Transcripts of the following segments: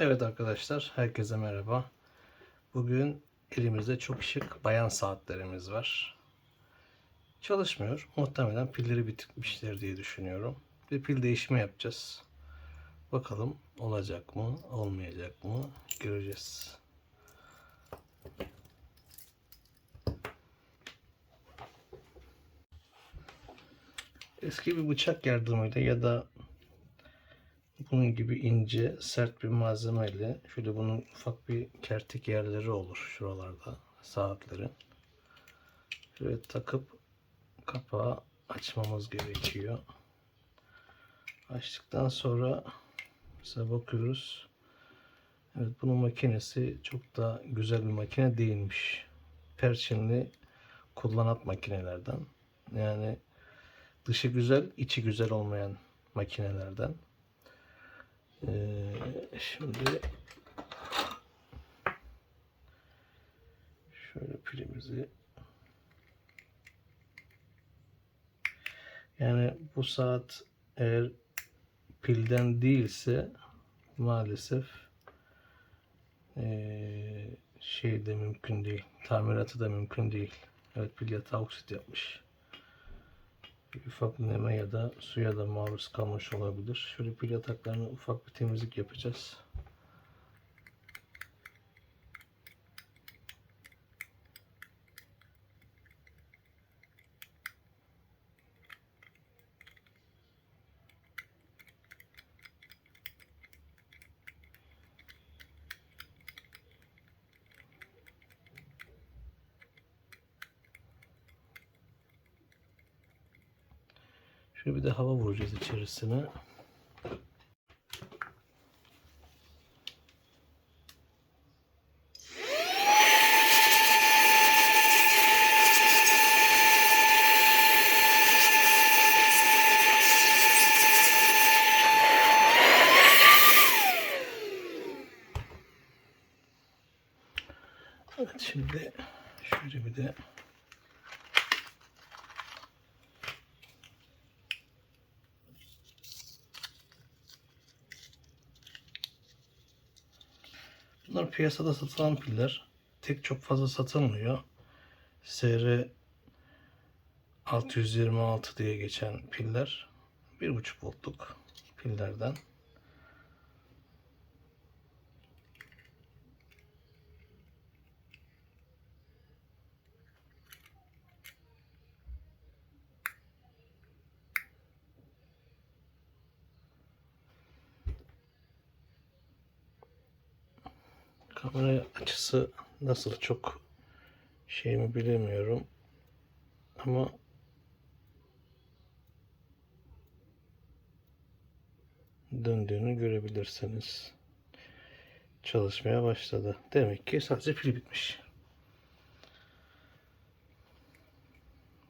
Evet arkadaşlar, herkese merhaba. Bugün elimizde çok şık bayan saatlerimiz var. Çalışmıyor. Muhtemelen pilleri bitmiştir diye düşünüyorum. Bir pil değişimi yapacağız. Bakalım olacak mı, olmayacak mı göreceğiz. Eski bir bıçak yardımıyla ya da bunun gibi ince, sert bir malzemeyle şöyle bunun ufak bir kertik yerleri olur şuralarda saatlerin. Şöyle takıp kapağı açmamız gerekiyor. Açtıktan sonra mesela bakıyoruz. Evet bunun makinesi çok da güzel bir makine değilmiş. Perçinli kullanat makinelerden. Yani dışı güzel, içi güzel olmayan makinelerden. Ee, şimdi şöyle pilimizi yani bu saat eğer pilden değilse maalesef ee, şey de mümkün değil. Tamiratı da mümkün değil. Evet pil yatağı oksit yapmış. Bir ufak neme ya da suya da maruz kalmış olabilir. Şöyle pil yataklarına ufak bir temizlik yapacağız. Şöyle bir de hava vuracağız içerisine. Evet şimdi şöyle bir de Bunlar piyasada satılan piller. Tek çok fazla satılmıyor. SR 626 diye geçen piller. 1.5 voltluk pillerden. Kamera açısı nasıl çok şey mi bilemiyorum. Ama döndüğünü görebilirsiniz. Çalışmaya başladı. Demek ki sadece pil bitmiş.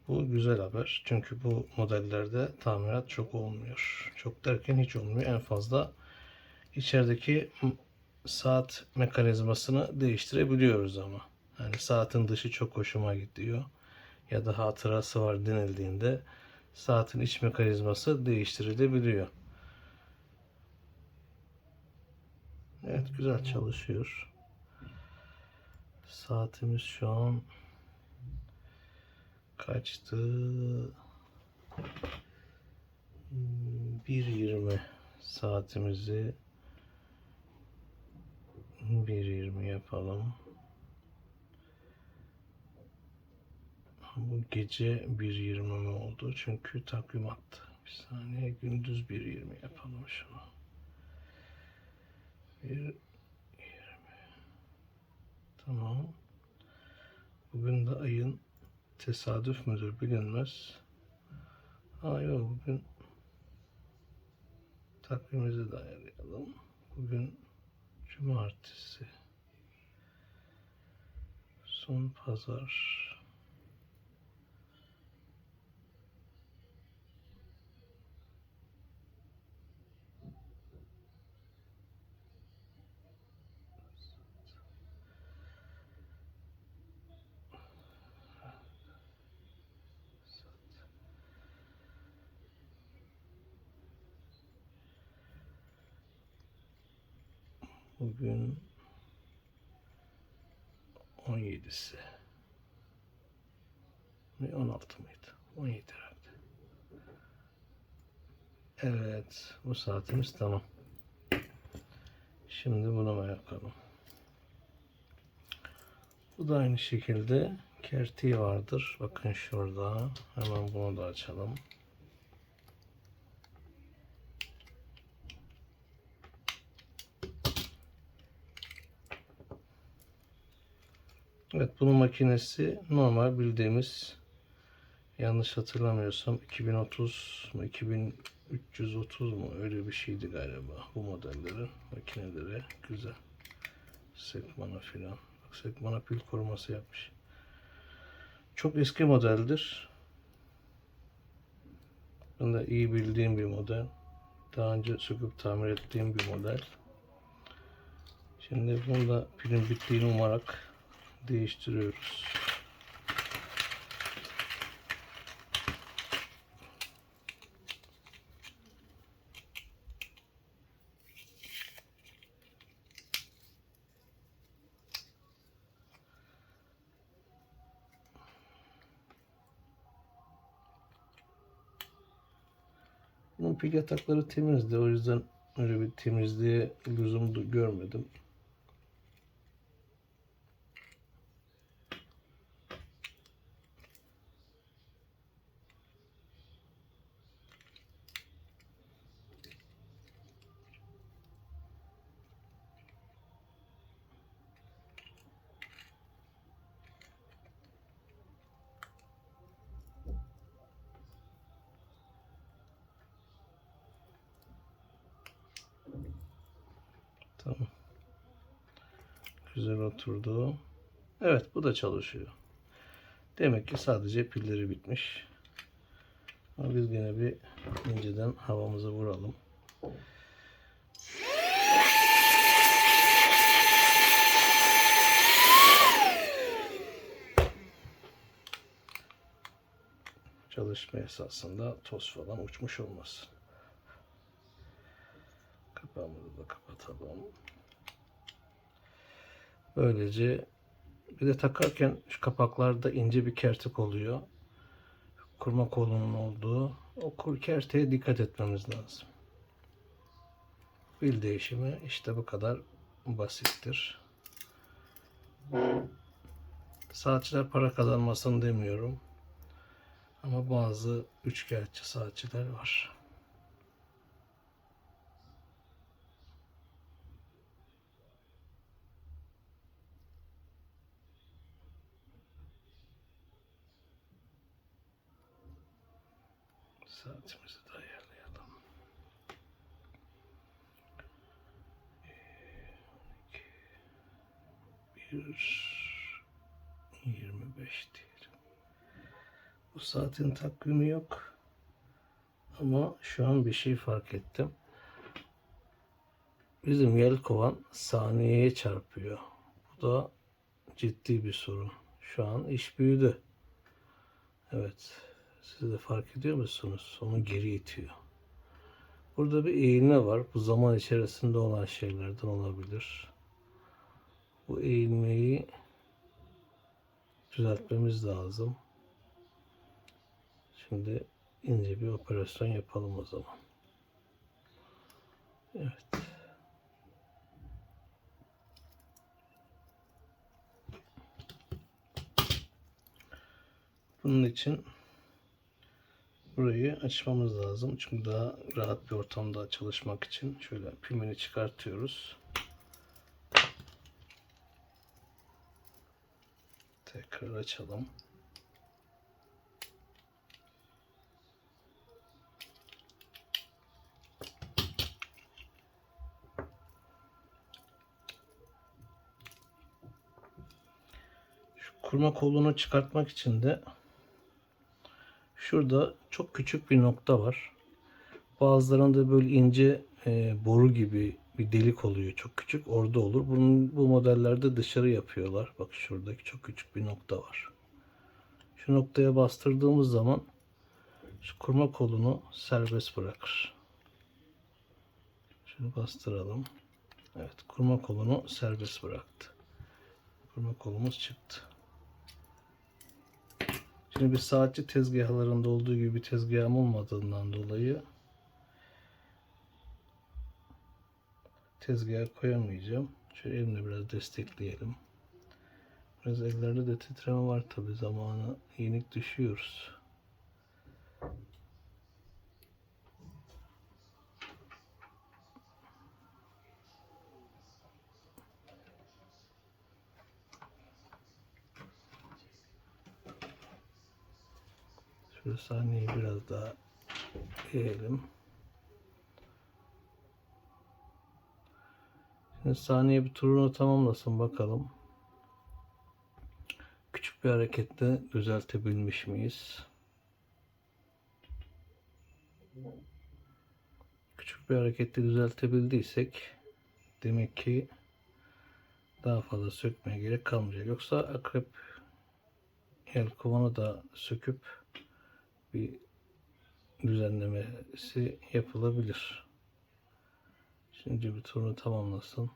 Bu güzel haber. Çünkü bu modellerde tamirat çok olmuyor. Çok derken hiç olmuyor. En fazla içerideki saat mekanizmasını değiştirebiliyoruz ama. Yani saatin dışı çok hoşuma gidiyor. Ya da hatırası var denildiğinde saatin iç mekanizması değiştirilebiliyor. Evet güzel çalışıyor. Saatimiz şu an kaçtı? 1.20 saatimizi 1.20 yapalım. Bu gece 1.20 mi oldu? Çünkü takvim attı. Bir saniye gündüz 1.20 yapalım şunu. 1.20 Tamam. Bugün de ayın tesadüf müdür bilinmez. Aa yok bugün takvimimizi de ayarlayalım. Bugün Cumartesi. Son pazar. Bugün 17'si. Mi 16 mıydı? 17 herhalde. Evet. Bu saatimiz tamam. Şimdi bunu yapalım. Bu da aynı şekilde kertiği vardır. Bakın şurada. Hemen bunu da açalım. Evet bunun makinesi normal bildiğimiz yanlış hatırlamıyorsam 2030 mu 2330 mu? Öyle bir şeydi galiba bu modellerin makineleri. Güzel. Sekmana filan. Sekmana pil koruması yapmış. Çok eski modeldir. Ben de iyi bildiğim bir model. Daha önce söküp tamir ettiğim bir model. Şimdi bunu da pilin bittiğini umarak değiştiriyoruz. Bunun pil yatakları temizdi. O yüzden öyle bir temizliğe lüzum görmedim. Tamam. Güzel oturdu. Evet bu da çalışıyor. Demek ki sadece pilleri bitmiş. Ama biz yine bir inceden havamızı vuralım. Çalışma esasında toz falan uçmuş olmasın. Kapağımızı da kapatalım. Böylece bir de takarken şu kapaklarda ince bir kertik oluyor. Kurma kolunun olduğu. O kur dikkat etmemiz lazım. Bil değişimi işte bu kadar basittir. Saatçiler para kazanmasın demiyorum. Ama bazı üçkağıtçı saatçiler var. Saatimizi de ayarlayalım. Bir yirmi beş diyelim. Bu saatin takvimi yok. Ama şu an bir şey fark ettim. Bizim yelkovan saniyeye çarpıyor. Bu da ciddi bir sorun. Şu an iş büyüdü. Evet. Siz de fark ediyor musunuz? Onu geri itiyor. Burada bir eğilme var. Bu zaman içerisinde olan şeylerden olabilir. Bu eğilmeyi düzeltmemiz lazım. Şimdi ince bir operasyon yapalım o zaman. Evet. Bunun için burayı açmamız lazım. Çünkü daha rahat bir ortamda çalışmak için şöyle pimini çıkartıyoruz. Tekrar açalım. Kurma kolunu çıkartmak için de şurada çok küçük bir nokta var. Bazılarında böyle ince e, boru gibi bir delik oluyor. Çok küçük orada olur. Bunun, bu modellerde dışarı yapıyorlar. Bak şuradaki çok küçük bir nokta var. Şu noktaya bastırdığımız zaman şu kurma kolunu serbest bırakır. Şunu bastıralım. Evet, kurma kolunu serbest bıraktı. Kurma kolumuz çıktı. Şimdi bir saatçi tezgahlarında olduğu gibi bir tezgahım olmadığından dolayı tezgaha koyamayacağım. Şöyle elimle biraz destekleyelim. Biraz ellerde de titreme var tabi zamanı yenik düşüyoruz. Şöyle sahneyi biraz daha eğelim. Şimdi saniye bir turunu tamamlasın bakalım. Küçük bir hareketle düzeltebilmiş miyiz? Küçük bir hareketle düzeltebildiysek demek ki daha fazla sökmeye gerek kalmayacak. Yoksa akrep el kovanı da söküp bir düzenlemesi yapılabilir. Şimdi bir turunu tamamlasın.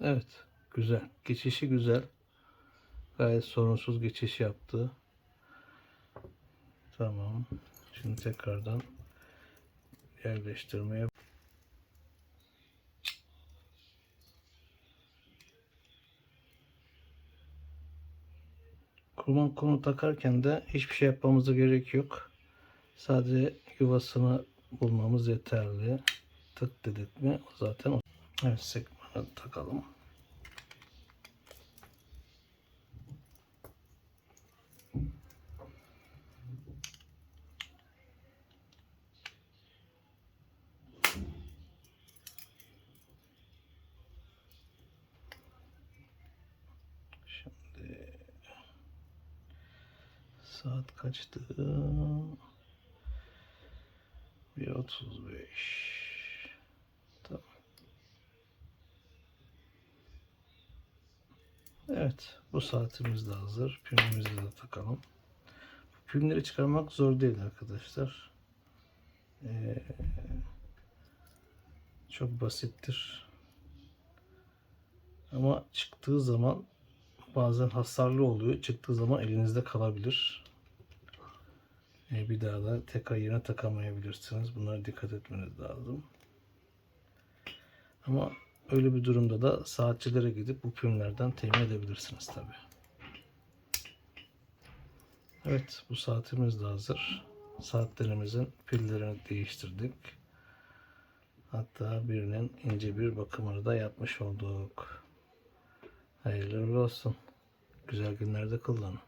Evet, güzel. Geçişi güzel. Gayet sorunsuz geçiş yaptı. Tamam. Şimdi tekrardan yerleştirmeye Kurban konu takarken de hiçbir şey yapmamıza gerek yok. Sadece yuvasını bulmamız yeterli. Tık o zaten o. Evet sekmanı takalım. Saat kaçtı? 1.35 Tamam. Evet, bu saatimiz de hazır. Pimimizi de takalım. Pimleri çıkarmak zor değil arkadaşlar. Ee, çok basittir. Ama çıktığı zaman bazen hasarlı oluyor. Çıktığı zaman elinizde kalabilir. Ee, bir daha da tekrar yerine takamayabilirsiniz. Bunlara dikkat etmeniz lazım. Ama öyle bir durumda da saatçilere gidip bu pimlerden temin edebilirsiniz tabi. Evet bu saatimiz de hazır. Saatlerimizin pillerini değiştirdik. Hatta birinin ince bir bakımını da yapmış olduk. Hayırlı olsun. Güzel günlerde kullanın.